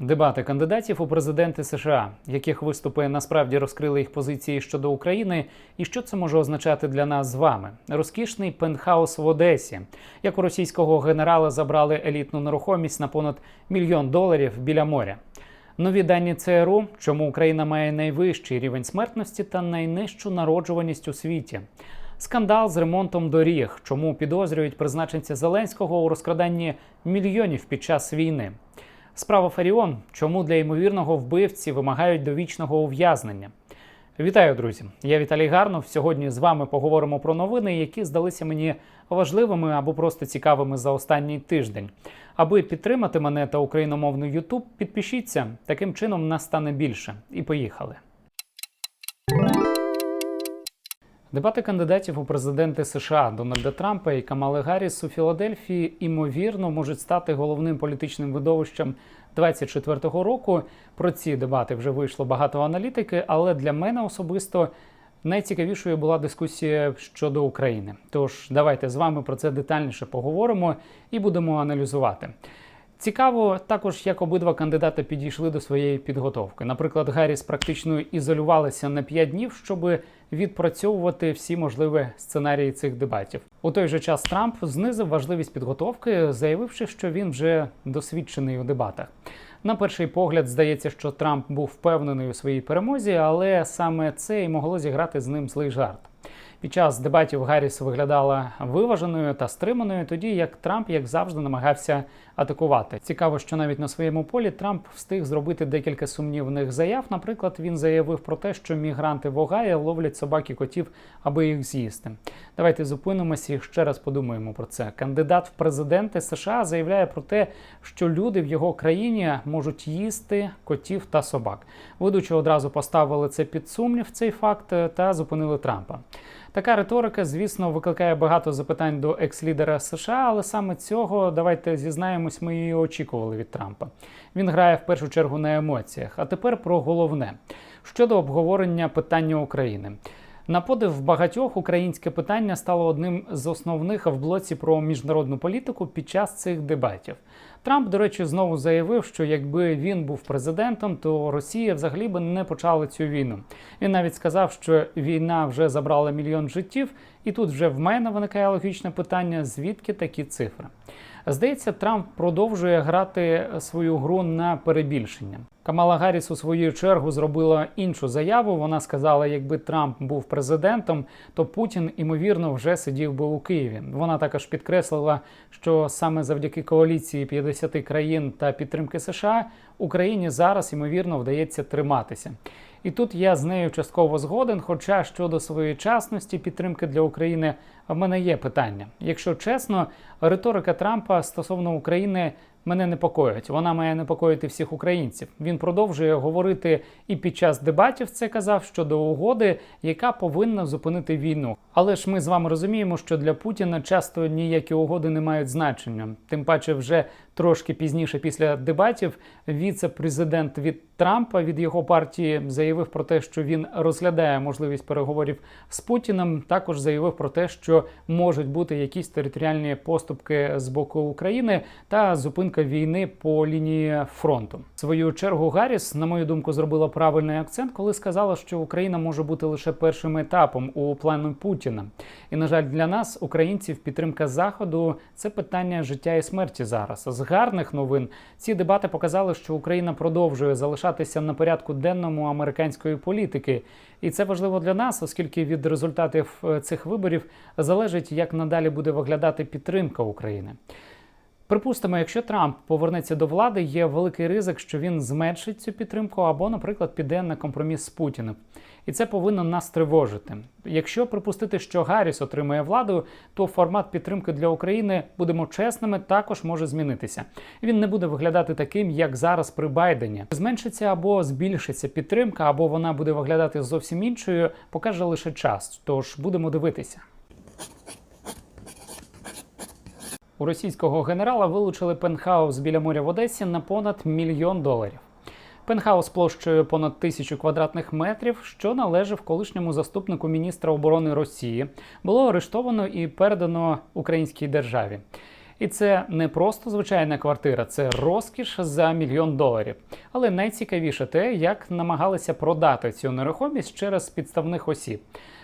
Дебати кандидатів у президенти США, яких виступи насправді розкрили їх позиції щодо України, і що це може означати для нас з вами? Розкішний пентхаус в Одесі, як у російського генерала забрали елітну нерухомість на понад мільйон доларів біля моря. Нові дані ЦРУ, чому Україна має найвищий рівень смертності та найнижчу народжуваність у світі. Скандал з ремонтом доріг, чому підозрюють призначенця Зеленського у розкраданні мільйонів під час війни. Справа Фаріон, чому для ймовірного вбивці вимагають довічного ув'язнення. Вітаю, друзі! Я Віталій Гарнов. Сьогодні з вами поговоримо про новини, які здалися мені важливими або просто цікавими за останній тиждень. Аби підтримати мене та україномовний YouTube, підпишіться. Таким чином нас стане більше. І поїхали. Дебати кандидатів у президенти США Дональда Трампа і Камали Гарріс у Філадельфії імовірно можуть стати головним політичним видовищем 24-го року. Про ці дебати вже вийшло багато аналітики, але для мене особисто найцікавішою була дискусія щодо України. Тож давайте з вами про це детальніше поговоримо і будемо аналізувати. Цікаво також, як обидва кандидати підійшли до своєї підготовки. Наприклад, Гарріс практично ізолювалася на 5 днів, щоб відпрацьовувати всі можливі сценарії цих дебатів. У той же час Трамп знизив важливість підготовки, заявивши, що він вже досвідчений у дебатах. На перший погляд здається, що Трамп був впевнений у своїй перемозі, але саме це і могло зіграти з ним злий жарт. Під час дебатів Гарріс виглядала виваженою та стриманою, тоді як Трамп, як завжди, намагався атакувати. Цікаво, що навіть на своєму полі Трамп встиг зробити декілька сумнівних заяв. Наприклад, він заявив про те, що мігранти в Огайо ловлять собак і котів, аби їх з'їсти. Давайте зупинимося і ще раз подумаємо про це. Кандидат в президенти США заявляє про те, що люди в його країні можуть їсти котів та собак. Ведучі одразу поставили це під сумнів, цей факт та зупинили Трампа. Така риторика, звісно, викликає багато запитань до екс-лідера США, але саме цього давайте зізнаємось, ми і очікували від Трампа. Він грає в першу чергу на емоціях. А тепер про головне щодо обговорення питання України. На подив багатьох українське питання стало одним з основних в блоці про міжнародну політику під час цих дебатів. Трамп, до речі, знову заявив, що якби він був президентом, то Росія взагалі би не почала цю війну. Він навіть сказав, що війна вже забрала мільйон життів, і тут вже в мене виникає логічне питання: звідки такі цифри? Здається, Трамп продовжує грати свою гру на перебільшення. Камала Гарріс у свою чергу зробила іншу заяву. Вона сказала, якби Трамп був президентом, то Путін імовірно вже сидів би у Києві. Вона також підкреслила, що саме завдяки коаліції 50 країн та підтримки США Україні зараз ймовірно вдається триматися. І тут я з нею частково згоден. Хоча щодо своєчасності підтримки для України в мене є питання. Якщо чесно, риторика Трампа стосовно України мене непокоїть. Вона має непокоїти всіх українців. Він продовжує говорити і під час дебатів це казав щодо угоди, яка повинна зупинити війну. Але ж ми з вами розуміємо, що для Путіна часто ніякі угоди не мають значення. Тим паче, вже трошки пізніше, після дебатів, віце-президент від Трампа від його партії заявив про те, що він розглядає можливість переговорів з Путіним. Також заявив про те, що можуть бути якісь територіальні поступки з боку України та зупинка війни по лінії фронту. В свою чергу Гарріс, на мою думку, зробила правильний акцент, коли сказала, що Україна може бути лише першим етапом у плану Путіна. І на жаль, для нас, українців, підтримка заходу це питання життя і смерті зараз. З гарних новин ці дебати показали, що Україна продовжує залишатися на порядку денному американської політики, і це важливо для нас, оскільки від результатів е, цих виборів залежить, як надалі буде виглядати підтримка України. Припустимо, якщо Трамп повернеться до влади, є великий ризик, що він зменшить цю підтримку або, наприклад, піде на компроміс з Путіним. І це повинно нас тривожити. Якщо припустити, що Гарріс отримає владу, то формат підтримки для України, будемо чесними, також може змінитися. Він не буде виглядати таким, як зараз при Байдені. Зменшиться або збільшиться підтримка, або вона буде виглядати зовсім іншою, покаже лише час. Тож будемо дивитися. У російського генерала вилучили пентхаус біля моря в Одесі на понад мільйон доларів. Пентхаус площею понад тисячу квадратних метрів, що належав колишньому заступнику міністра оборони Росії, було арештовано і передано українській державі. І це не просто звичайна квартира, це розкіш за мільйон доларів. Але найцікавіше те, як намагалися продати цю нерухомість через підставних осіб.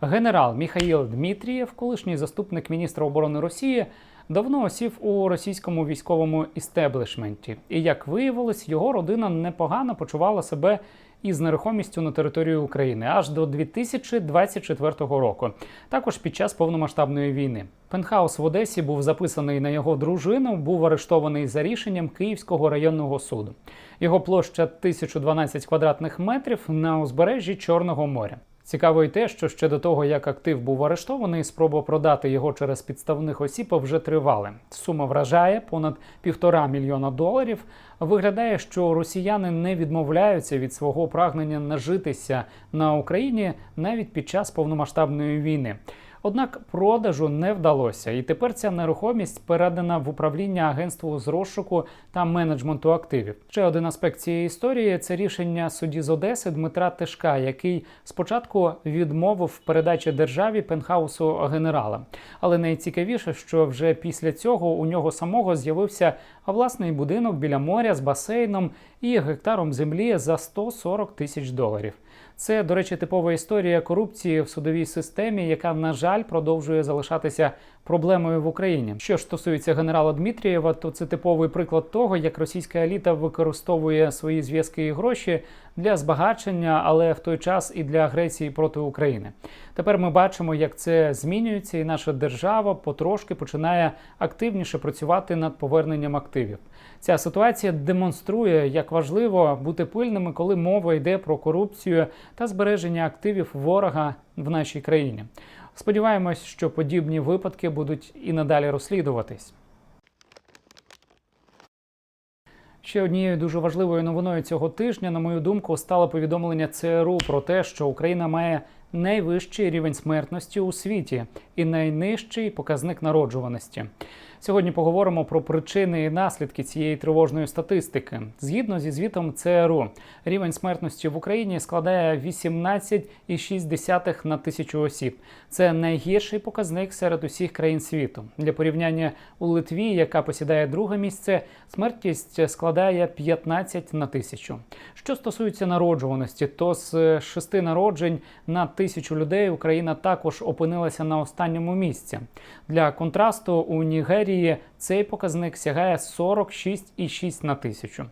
Генерал Міхаїл Дмитрієв, колишній заступник міністра оборони Росії, давно осів у російському військовому істеблішменті. І як виявилось, його родина непогано почувала себе із нерухомістю на території України аж до 2024 року, також під час повномасштабної війни. Пентхаус в Одесі був записаний на його дружину, був арештований за рішенням Київського районного суду. Його площа 1012 квадратних метрів на узбережжі Чорного моря. Цікаво й те, що ще до того, як актив був арештований, спроба продати його через підставних осіб вже тривали. Сума вражає понад півтора мільйона доларів. Виглядає, що росіяни не відмовляються від свого прагнення нажитися на Україні навіть під час повномасштабної війни. Однак продажу не вдалося, і тепер ця нерухомість передана в управління агентству з розшуку та менеджменту активів. Ще один аспект цієї історії це рішення судді з Одеси Дмитра Тишка, який спочатку відмовив передачі державі пентхаусу генерала. Але найцікавіше, що вже після цього у нього самого з'явився власний будинок біля моря з басейном і гектаром землі за 140 тисяч доларів. Це, до речі, типова історія корупції в судовій системі, яка, на жаль, продовжує залишатися проблемою в Україні. Що стосується генерала Дмитрієва, то це типовий приклад того, як російська еліта використовує свої зв'язки і гроші для збагачення, але в той час і для агресії проти України. Тепер ми бачимо, як це змінюється, і наша держава потрошки починає активніше працювати над поверненням активів. Ця ситуація демонструє, як важливо бути пильними, коли мова йде про корупцію та збереження активів ворога в нашій країні. Сподіваємось, що подібні випадки будуть і надалі розслідуватись. Ще однією дуже важливою новиною цього тижня, на мою думку, стало повідомлення ЦРУ про те, що Україна має найвищий рівень смертності у світі і найнижчий показник народжуваності. Сьогодні поговоримо про причини і наслідки цієї тривожної статистики. Згідно зі звітом ЦРУ, рівень смертності в Україні складає 18,6 на тисячу осіб. Це найгірший показник серед усіх країн світу. Для порівняння у Литві, яка посідає друге місце, смертність складає 15 на тисячу. Що стосується народжуваності, то з шести народжень на тисячу людей Україна також опинилася на останньому місці. Для контрасту у Нігерії цей показник сягає 46,6 на тисячу.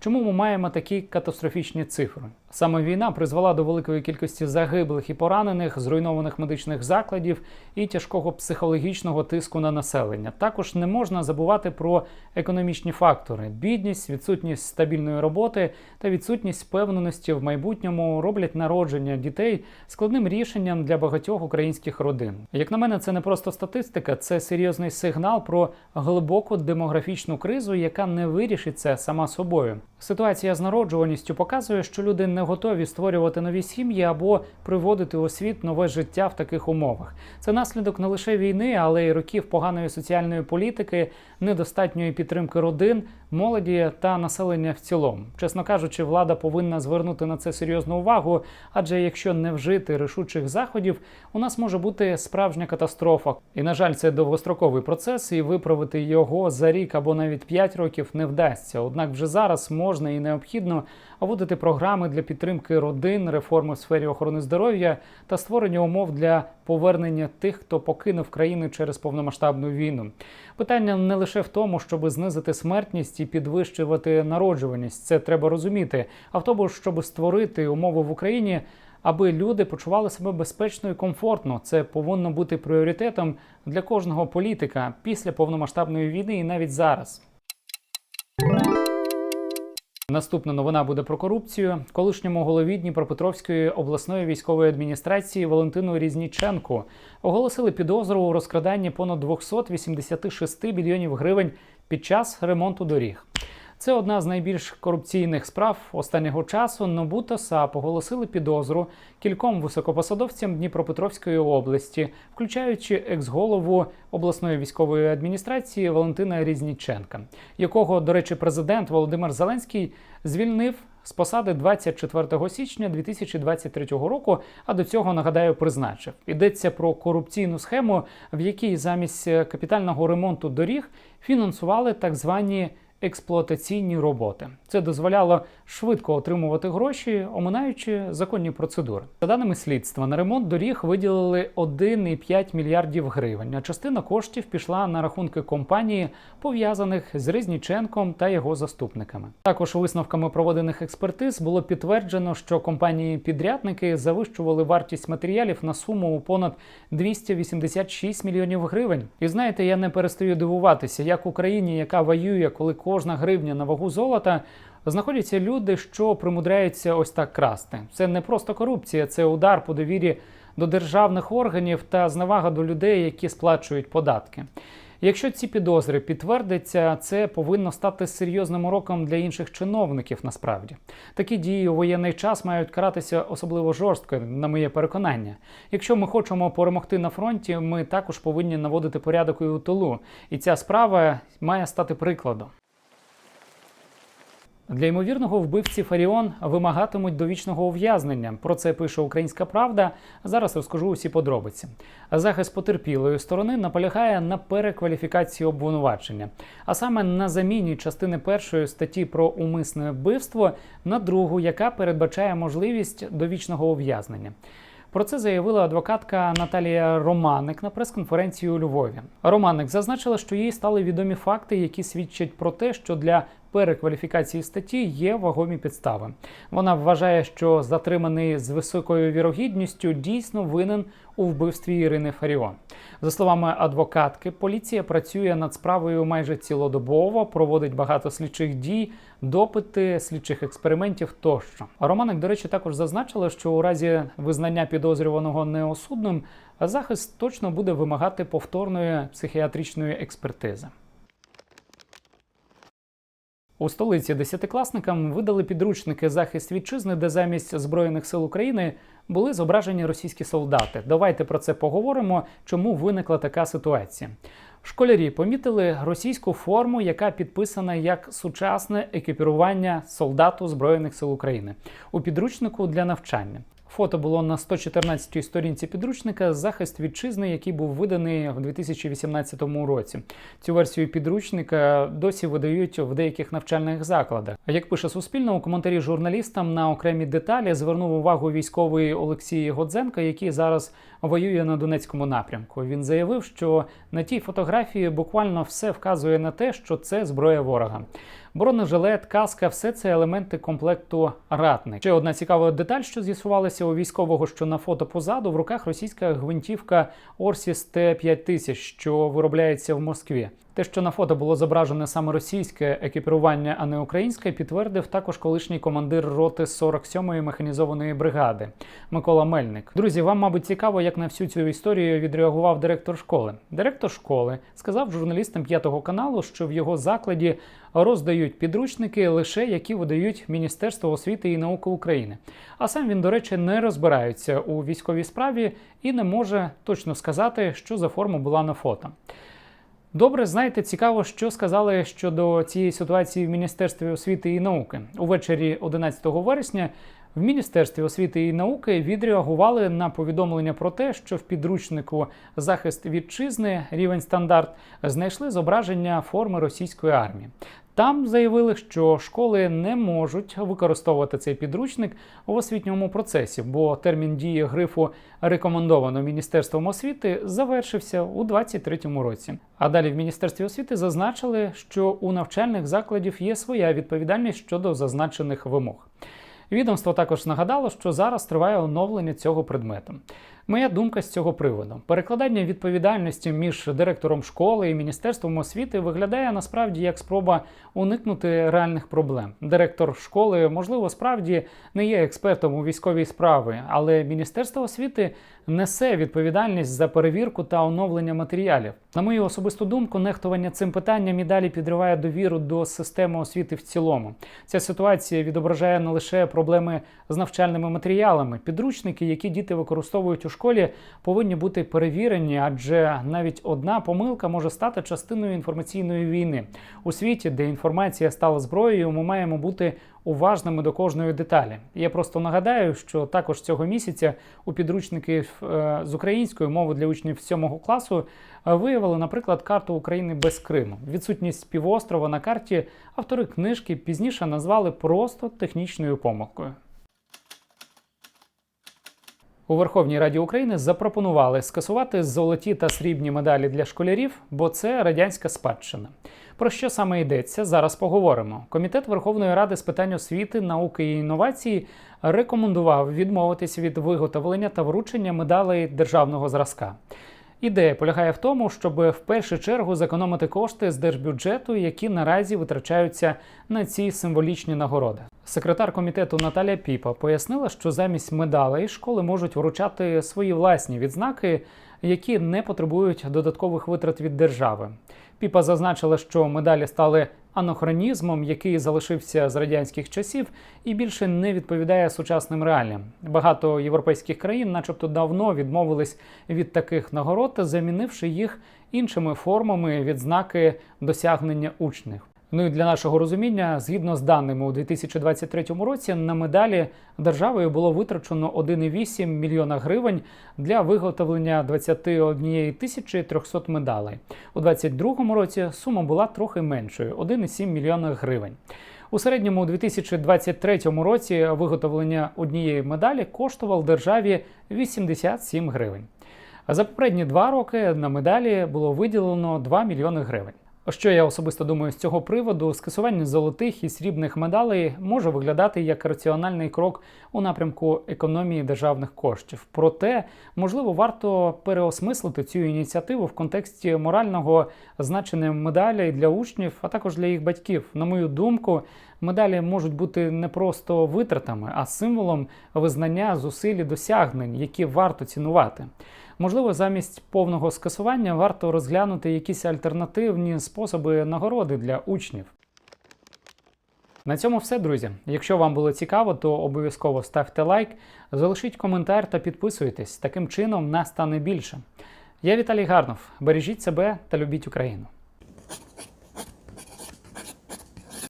Чому ми маємо такі катастрофічні цифри? Саме війна призвела до великої кількості загиблих і поранених, зруйнованих медичних закладів і тяжкого психологічного тиску на населення. Також не можна забувати про економічні фактори: бідність, відсутність стабільної роботи та відсутність впевненості в майбутньому роблять народження дітей складним рішенням для багатьох українських родин. Як на мене, це не просто статистика, це серйозний сигнал про глибоку демографічну кризу, яка не вирішиться сама собою. Ситуація з народжуваністю показує, що люди не готові створювати нові сім'ї або приводити у світ нове життя в таких умовах. Це наслідок не лише війни, але й років поганої соціальної політики, недостатньої підтримки родин, молоді та населення в цілому. Чесно кажучи, влада повинна звернути на це серйозну увагу, адже якщо не вжити рішучих заходів, у нас може бути справжня катастрофа. І на жаль, це довгостроковий процес, і виправити його за рік або навіть п'ять років не вдасться. Однак вже зараз можна і необхідно вводити програми для підтримки родин, реформи в сфері охорони здоров'я та створення умов для повернення тих, хто покинув країну через повномасштабну війну. Питання не лише в тому, щоб знизити смертність і підвищувати народжуваність. Це треба розуміти, а в тому, щоб створити умови в Україні. Аби люди почували себе безпечно і комфортно, це повинно бути пріоритетом для кожного політика після повномасштабної війни і навіть зараз. Наступна новина буде про корупцію. Колишньому голові Дніпропетровської обласної військової адміністрації Валентину Різніченку оголосили підозру у розкраданні понад 286 мільйонів гривень під час ремонту доріг. Це одна з найбільш корупційних справ останнього часу. НОБУ та САП оголосили підозру кільком високопосадовцям Дніпропетровської області, включаючи екс-голову обласної військової адміністрації Валентина Різніченка, якого, до речі, президент Володимир Зеленський звільнив з посади 24 січня 2023 року. А до цього нагадаю призначив. Йдеться про корупційну схему, в якій замість капітального ремонту доріг фінансували так звані експлуатаційні роботи. Це дозволяло швидко отримувати гроші, оминаючи законні процедури. За даними слідства, на ремонт доріг виділили 1,5 мільярдів гривень. А частина коштів пішла на рахунки компанії, пов'язаних з Резніченком та його заступниками. Також висновками проведених експертиз було підтверджено, що компанії-підрядники завищували вартість матеріалів на суму у понад 286 мільйонів гривень. І знаєте, я не перестаю дивуватися, як Україні, яка воює, коли кожна гривня на вагу золота. Знаходяться люди, що примудряються ось так красти. Це не просто корупція, це удар по довірі до державних органів та зневага до людей, які сплачують податки. Якщо ці підозри підтвердяться, це повинно стати серйозним уроком для інших чиновників. Насправді такі дії у воєнний час мають каратися особливо жорстко, на моє переконання. Якщо ми хочемо перемогти на фронті, ми також повинні наводити порядок і у тилу. І ця справа має стати прикладом. Для ймовірного вбивці Фаріон вимагатимуть довічного ув'язнення. Про це пише Українська Правда. Зараз розкажу усі подробиці. Захист потерпілої сторони наполягає на перекваліфікації обвинувачення, а саме на заміні частини першої статті про умисне вбивство на другу, яка передбачає можливість довічного ув'язнення. Про це заявила адвокатка Наталія Романик на прес-конференції у Львові. Романик зазначила, що їй стали відомі факти, які свідчать про те, що для перекваліфікації статті є вагомі підстави. Вона вважає, що затриманий з високою вірогідністю дійсно винен у вбивстві Ірини Фаріон. За словами адвокатки, поліція працює над справою майже цілодобово, проводить багато слідчих дій, допити, слідчих експериментів тощо. Романик, до речі, також зазначила, що у разі визнання підозрюваного неосудним захист точно буде вимагати повторної психіатричної експертизи. У столиці десятикласникам видали підручники захист вітчизни, де замість збройних сил України були зображені російські солдати. Давайте про це поговоримо. Чому виникла така ситуація? Школярі помітили російську форму, яка підписана як сучасне екіпірування солдату збройних сил України у підручнику для навчання. Фото було на 114-й сторінці підручника захист вітчизни, який був виданий в 2018 році. Цю версію підручника досі видають в деяких навчальних закладах. Як пише Суспільне, у коментарі журналістам на окремі деталі звернув увагу військовий Олексій Годзенко, який зараз воює на Донецькому напрямку. Він заявив, що на тій фотографії буквально все вказує на те, що це зброя ворога. Бронежилет, каска все це елементи комплекту ратник. Ще одна цікава деталь, що з'ясувалася у військового, що на фото позаду в руках російська гвинтівка Орсіс Т-5000, що виробляється в Москві. Те, що на фото було зображене саме російське екіпірування, а не українське, підтвердив також колишній командир роти 47-ї механізованої бригади Микола Мельник. Друзі, вам, мабуть, цікаво, як на всю цю історію відреагував директор школи. Директор школи сказав журналістам п'ятого каналу, що в його закладі роздають підручники лише які видають Міністерство освіти і науки України. А сам він, до речі, не розбирається у військовій справі і не може точно сказати, що за форма була на фото. Добре, знаєте, цікаво, що сказали щодо цієї ситуації в Міністерстві освіти і науки. Увечері 11 вересня в Міністерстві освіти і науки відреагували на повідомлення про те, що в підручнику захист вітчизни рівень стандарт знайшли зображення форми російської армії. Там заявили, що школи не можуть використовувати цей підручник в освітньому процесі, бо термін дії грифу рекомендовано Міністерством освіти завершився у 2023 році. А далі в Міністерстві освіти зазначили, що у навчальних закладів є своя відповідальність щодо зазначених вимог. Відомство також нагадало, що зараз триває оновлення цього предмету. Моя думка з цього приводу: перекладання відповідальності між директором школи і міністерством освіти виглядає насправді як спроба уникнути реальних проблем. Директор школи, можливо, справді не є експертом у військовій справи, але міністерство освіти несе відповідальність за перевірку та оновлення матеріалів. На мою особисту думку, нехтування цим питанням і далі підриває довіру до системи освіти в цілому. Ця ситуація відображає не лише проблеми з навчальними матеріалами, підручники, які діти використовують у школі, повинні бути перевірені, адже навіть одна помилка може стати частиною інформаційної війни у світі, де інформація стала зброєю. Ми маємо бути уважними до кожної деталі. Я просто нагадаю, що також цього місяця у підручників е, з української мови для учнів 7 класу е, виявили, наприклад, карту України без Криму. Відсутність півострова на карті автори книжки пізніше назвали просто технічною помилкою. У Верховній Раді України запропонували скасувати золоті та срібні медалі для школярів, бо це радянська спадщина. Про що саме йдеться? Зараз поговоримо. Комітет Верховної Ради з питань освіти, науки і інновацій рекомендував відмовитись від виготовлення та вручення медалей державного зразка. Ідея полягає в тому, щоб в першу чергу зекономити кошти з держбюджету, які наразі витрачаються на ці символічні нагороди. Секретар комітету Наталя Піпа пояснила, що замість медалей школи можуть вручати свої власні відзнаки, які не потребують додаткових витрат від держави. Піпа зазначила, що медалі стали анахронізмом, який залишився з радянських часів і більше не відповідає сучасним реаліям. Багато європейських країн, начебто, давно відмовились від таких нагород, замінивши їх іншими формами відзнаки досягнення учнів. Ну і для нашого розуміння, згідно з даними у 2023 році, на медалі державою було витрачено 1,8 мільйона гривень для виготовлення 21 тисячі 300 медалей. У 2022 році сума була трохи меншою 1,7 мільйона гривень. У середньому у 2023 році виготовлення однієї медалі коштувало державі 87 гривень. За попередні два роки на медалі було виділено 2 мільйони гривень. Що я особисто думаю з цього приводу, скасування золотих і срібних медалей може виглядати як раціональний крок у напрямку економії державних коштів. Проте, можливо, варто переосмислити цю ініціативу в контексті морального значення медалей для учнів, а також для їх батьків. На мою думку, медалі можуть бути не просто витратами, а символом визнання зусиль і досягнень, які варто цінувати. Можливо, замість повного скасування варто розглянути якісь альтернативні способи нагороди для учнів. На цьому все, друзі. Якщо вам було цікаво, то обов'язково ставте лайк, залишіть коментар та підписуйтесь. Таким чином нас стане більше. Я Віталій Гарнов. Бережіть себе та любіть Україну.